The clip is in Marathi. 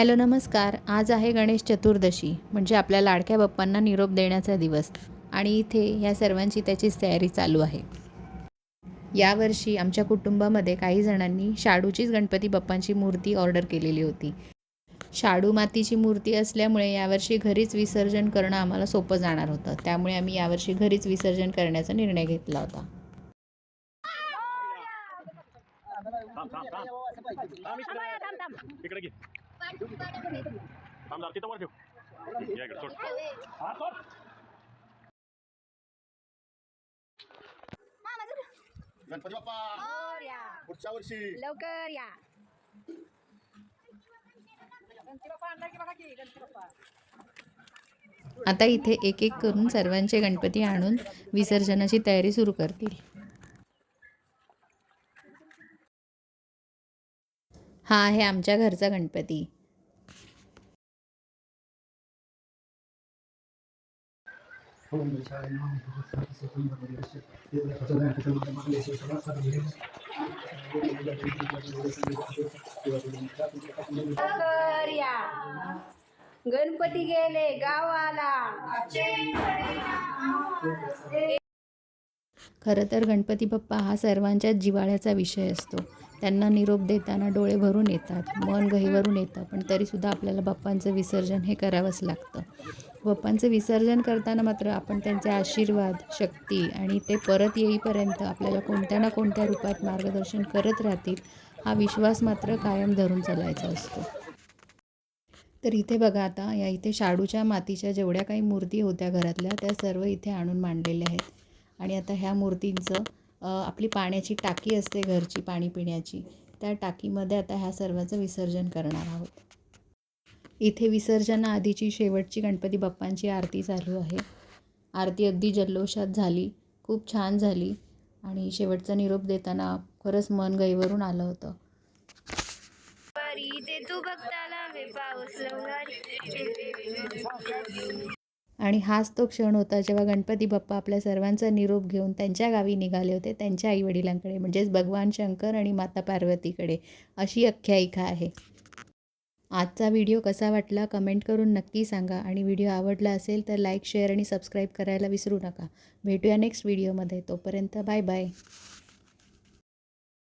हॅलो नमस्कार. आज आहे गणेश चतुर्दशी म्हणजे आपल्या लाडक्या बाप्पांना निरोप देण्याचा दिवस आणि इथे या सर्वांची त्याचीच तयारी चालू आहे. यावर्षी आमच्या कुटुंबामध्ये काही जणांनी शाडूचीच गणपती बाप्पांची मूर्ती ऑर्डर केलेली होती. शाडू मातीची मूर्ती असल्यामुळे यावर्षी घरीच विसर्जन करणं आम्हाला सोपं जाणार होतं. त्यामुळे आम्ही यावर्षी घरीच विसर्जन करण्याचा निर्णय घेतला होता. थांब थांब थांब. थांब इकडे इकडे घे. थांब जरा तिथं वर ठेव. या इकडे सोड. हा सोड. गणपती बाप्पा. मोरया. पुढच्या वर्षी. लवकर या. आता इथे एक एक करून सर्वांचे गणपती आणून विसर्जनाची तयारी सुरू करतील. हा आहे आमच्या घरचा गणपती. गणपती गेले गावाला. खरं तर गणपती बाप्पा हा सर्वांच्याच जिव्हाळ्याचा विषय असतो. त्यांना निरोप देताना डोळे भरून येतात मन गहीवरून येतं पण तरीसुद्धा आपल्याला बाप्पांचं विसर्जन हे करावंच लागतं. बाप्पांचं विसर्जन करताना मात्र आपण त्यांचे आशीर्वाद शक्ती आणि ते परत येईपर्यंत आपल्याला कोणत्या ना कोणत्या रूपात मार्गदर्शन करत राहतील हा विश्वास मात्र कायम धरून चालायचा असतो. तर इथे बघा आता या इथे शाडूच्या मातीच्या जेवढ्या काही मूर्ती होत्या घरातल्या त्या सर्व इथे आणून मांडलेल्या आहेत. आणि आता ह्या मूर्तींचं आपली पाण्याची टाकी असते घरची पाणी पिण्याची. त्या टाकीमध्ये आता ह्या सर्वांचं विसर्जन करणार आहोत. इथे विसर्जनाआधीची शेवटची गणपती बाप्पांची आरती चालू आहे. आरती अगदी जल्लोषात झाली खूप छान झाली आणि शेवटचा निरोप देताना खरंच मन गैवरून आलं होतं. आणि हाच तो क्षण होता जेव्हा गणपती बाप्पा आपल्या सर्वांचा निरोप घेऊन त्यांच्या गावी निघाले होते त्यांच्या आईवडिलांकडे म्हणजेच भगवान शंकर आणि माता पार्वतीकडे अशी आख्यायिका आहे. आजचा व्हिडिओ कसा वाटला कमेंट करून नक्की सांगा आणि व्हिडिओ आवडला असेल तर लाईक शेअर आणि सबस्क्राईब करायला विसरू नका. भेटूया नेक्स्ट व्हिडिओमध्ये. तोपर्यंत बाय बाय.